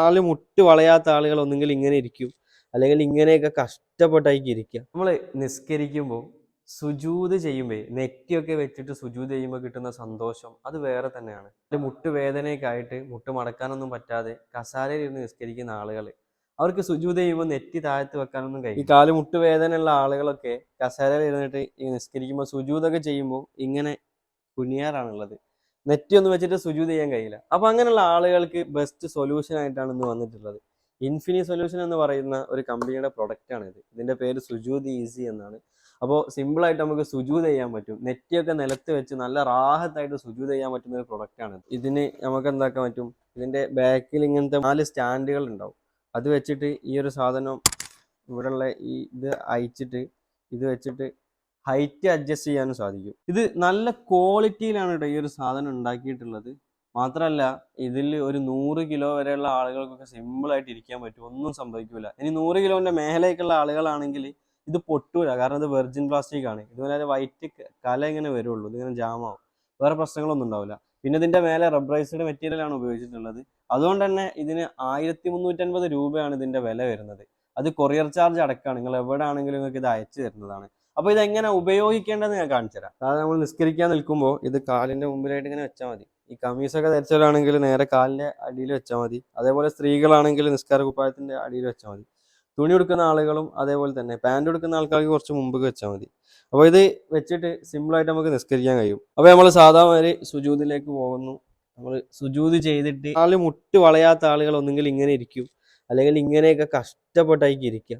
കാൽ മുട്ട് വളയാത്ത ആളുകൾ ഒന്നുകിൽ ഇങ്ങനെ ഇരിക്കും. അല്ലെങ്കിൽ ഇങ്ങനെയൊക്കെ കഷ്ടപ്പെട്ടായിരിക്കും. ഇരിക്കുക നമ്മൾ നിസ്കരിക്കുമ്പോൾ സുജൂത് ചെയ്യുമ്പോൾ നെറ്റിയൊക്കെ വെച്ചിട്ട് സുജൂത് ചെയ്യുമ്പോൾ കിട്ടുന്ന സന്തോഷം അത് വേറെ തന്നെയാണ്. അതിന്റെ മുട്ട് വേദനയൊക്കെ ആയിട്ട് മുട്ട് മടക്കാനൊന്നും പറ്റാതെ കസാരയിൽ ഇരുന്ന് നിസ്കരിക്കുന്ന ആളുകൾ അവർക്ക് സുജൂത് ചെയ്യുമ്പോൾ നെറ്റി താഴത്ത് വെക്കാനൊന്നും കഴിയും ഈ കാൽ മുട്ട് വേദനയുള്ള ആളുകളൊക്കെ കസാരയിൽ ഇരുന്നിട്ട് ഈ നിസ്കരിക്കുമ്പോൾ സുജൂതൊക്കെ ചെയ്യുമ്പോൾ ഇങ്ങനെ കുനിയാറാണുള്ളത്. നെറ്റി ഒന്ന് വെച്ചിട്ട് സുജൂത് ചെയ്യാൻ കഴിയില്ല. അപ്പൊ അങ്ങനെയുള്ള ആളുകൾക്ക് ബെസ്റ്റ് സൊല്യൂഷൻ ആയിട്ടാണ് ഇന്ന് വന്നിട്ടുള്ളത്. ഇൻഫിനി സൊല്യൂഷൻ എന്ന് പറയുന്ന ഒരു കമ്പനിയുടെ പ്രൊഡക്റ്റ് ആണ് ഇത് ഇതിന്റെ പേര് സുജൂത് ഈസി എന്നാണ്. അപ്പോൾ സിമ്പിൾ ആയിട്ട് നമുക്ക് സുജൂത് ചെയ്യാൻ പറ്റും. നെറ്റിയൊക്കെ നിലത്ത് വെച്ച് നല്ല റാഹത്തായിട്ട് സുജൂത് ചെയ്യാൻ പറ്റുന്ന ഒരു പ്രൊഡക്റ്റ് ആണ് ഇതിന് നമുക്ക് എന്താക്കാൻ പറ്റും? ഇതിന്റെ ബാക്കിൽ ഇങ്ങനത്തെ നാല് സ്റ്റാൻഡുകൾ ഉണ്ടാവും. അത് വെച്ചിട്ട് ഈ ഒരു സാധനം ഇവിടെയുള്ള ഈ ഇത് അയച്ചിട്ട് ഇത് വെച്ചിട്ട് ഹൈറ്റ് അഡ്ജസ്റ്റ് ചെയ്യാനും സാധിക്കും. ഇത് നല്ല ക്വാളിറ്റിയിലാണ് കേട്ടോ ഈ ഒരു സാധനം ഉണ്ടാക്കിയിട്ടുള്ളത്. മാത്രമല്ല ഇതിൽ ഒരു നൂറ് കിലോ വരെയുള്ള ആളുകൾക്കൊക്കെ സിമ്പിൾ ആയിട്ട് ഇരിക്കാൻ പറ്റും. ഒന്നും സംഭവിക്കില്ല ഇനി നൂറ് കിലോന്റെ മേലേക്കുള്ള ആളുകളാണെങ്കിൽ ഇത് പൊട്ടൂല. കാരണം ഇത് വെർജിൻ പ്ലാസ്റ്റിക് ആണ്. ഇതുപോലെ വൈറ്റ് കല ഇങ്ങനെ വരുള്ളൂ. ഇതിങ്ങനെ ജാമാവും വേറെ പ്രശ്നങ്ങളൊന്നും ഉണ്ടാവില്ല. പിന്നെ ഇതിന്റെ മേലെ റബ്ബറൈസ്ഡ് മെറ്റീരിയൽ ആണ് ഉപയോഗിച്ചിട്ടുള്ളത്. അതുകൊണ്ട് തന്നെ ഇതിന് ആയിരത്തി മുന്നൂറ്റൻപത് രൂപയാണ് ഇതിന്റെ വില വരുന്നത്. അത് കൊറിയർ ചാർജ് അടക്കമാണ് നിങ്ങൾ എവിടെ ആണെങ്കിലും നിങ്ങൾക്ക് ഇത് അയച്ചു തരുന്നതാണ്. അപ്പൊ ഇത് എങ്ങനെ ഉപയോഗിക്കേണ്ടതെന്ന് ഞാൻ കാണിച്ചു തരാം. അതായത് നമ്മൾ നിസ്കരിക്കാൻ നിൽക്കുമ്പോൾ ഇത് കാലിന്റെ മുമ്പിലായിട്ട് ഇങ്ങനെ വെച്ചാൽ മതി. ഈ കമീസൊക്കെ ധരിച്ചവരാണെങ്കിൽ നേരെ കാലിന്റെ അടിയിൽ വെച്ചാൽ മതി. അതേപോലെ സ്ത്രീകളാണെങ്കിൽ നിസ്കാര കുപ്പായത്തിന്റെ അടിയിൽ വെച്ചാൽ മതി. തുണി കൊടുക്കുന്ന ആളുകളും അതേപോലെ തന്നെ. പാന്റ് കൊടുക്കുന്ന ആൾക്കാർക്ക് കുറച്ച് മുമ്പ് വെച്ചാൽ മതി. അപ്പോൾ ഇത് വെച്ചിട്ട് സിമ്പിളായിട്ട് നമുക്ക് നിസ്കരിക്കാൻ കഴിയും. അപ്പോൾ നമ്മൾ സാധാരണ സുജൂതിലേക്ക് പോകുന്നു. നമ്മൾ സുജൂത് ചെയ്തിട്ട് ആൾ മുട്ട് വളയാത്ത ആളുകൾ ഒന്നുകിൽ ഇങ്ങനെ ഇരിക്കും. അല്ലെങ്കിൽ ഇങ്ങനെയൊക്കെ കഷ്ടപ്പെട്ടായിരിക്കും ഇരിക്കുക.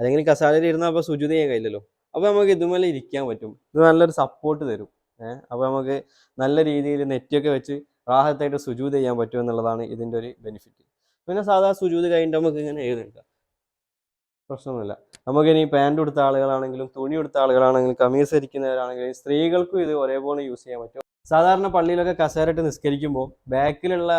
അല്ലെങ്കിൽ കസാലയിൽ ഇരുന്നാൽ അപ്പോൾ സുജൂത് ചെയ്യാൻ കഴിയില്ലല്ലോ. അപ്പോൾ നമുക്ക് ഇതുമേലെ ഇരിക്കാൻ പറ്റും. ഇത് നല്ലൊരു സപ്പോർട്ട് തരും. ഏഹ് അപ്പോൾ നമുക്ക് നല്ല രീതിയിൽ നെറ്റൊക്കെ വെച്ച് റാഹത്തായിട്ട് സുജൂത് ചെയ്യാൻ പറ്റും എന്നുള്ളതാണ് ഇതിന്റെ ഒരു ബെനിഫിറ്റ് പിന്നെ സാധാ സുജൂത് കഴിഞ്ഞിട്ട് നമുക്ക് ഇങ്ങനെ എഴുതെടുക്കാം. പ്രശ്നമൊന്നുമില്ല. നമുക്കിനി പാന്റ് കൊടുത്ത ആളുകളാണെങ്കിലും തുണി കൊടുത്ത ആളുകളാണെങ്കിലും കമീസ് ധരിക്കുന്നവരാണെങ്കിലും സ്ത്രീകൾക്കും ഇത് ഒരേപോലെ യൂസ് ചെയ്യാൻ പറ്റും. സാധാരണ പള്ളിയിലൊക്കെ കസേരയിട്ട് നിസ്കരിക്കുമ്പോൾ ബാക്കിലുള്ള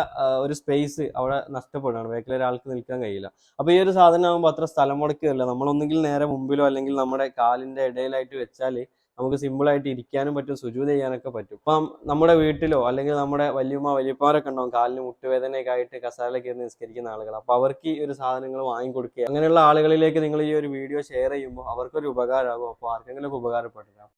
ഒരു സ്പേസ് അവിടെ നഷ്ടപ്പെടുകയാണ്. ബാക്കിൽ ഒരാൾക്ക് നിൽക്കാൻ കഴിയില്ല. അപ്പോൾ ഈ ഒരു സാധനം ആകുമ്പോൾ അത്ര സ്ഥലം മുടക്കുകയല്ല. നമ്മളൊന്നുകിൽ നേരെ മുമ്പിലോ അല്ലെങ്കിൽ നമ്മുടെ കാലിന്റെ ഇടയിലായിട്ട് വെച്ചാൽ നമുക്ക് സിമ്പിളായിട്ട് ഇരിക്കാനും പറ്റും സുജൂത് ചെയ്യാനൊക്കെ പറ്റും. ഇപ്പം നമ്മുടെ വീട്ടിലോ അല്ലെങ്കിൽ നമ്മുടെ വലിയമ്മ വലിയപ്പാരൊക്കെ ഉണ്ടാവും കാലിന് മുട്ടുവേദനയൊക്കെ ആയിട്ട് കസാലയൊക്കെ ഇരുന്ന് നിസ്കരിക്കുന്ന ആളുകൾ. അപ്പോൾ അവർക്ക് ഈ ഒരു സാധനങ്ങൾ വാങ്ങിക്കൊടുക്കുക. അങ്ങനെയുള്ള ആളുകളിലേക്ക് നിങ്ങൾ ഈ ഒരു വീഡിയോ ഷെയർ ചെയ്യുമ്പോൾ അവർക്കൊരു ഉപകാരമാകും. അപ്പോൾ ആർക്കെങ്കിലും ഉപകാരപ്പെട്ടില്ല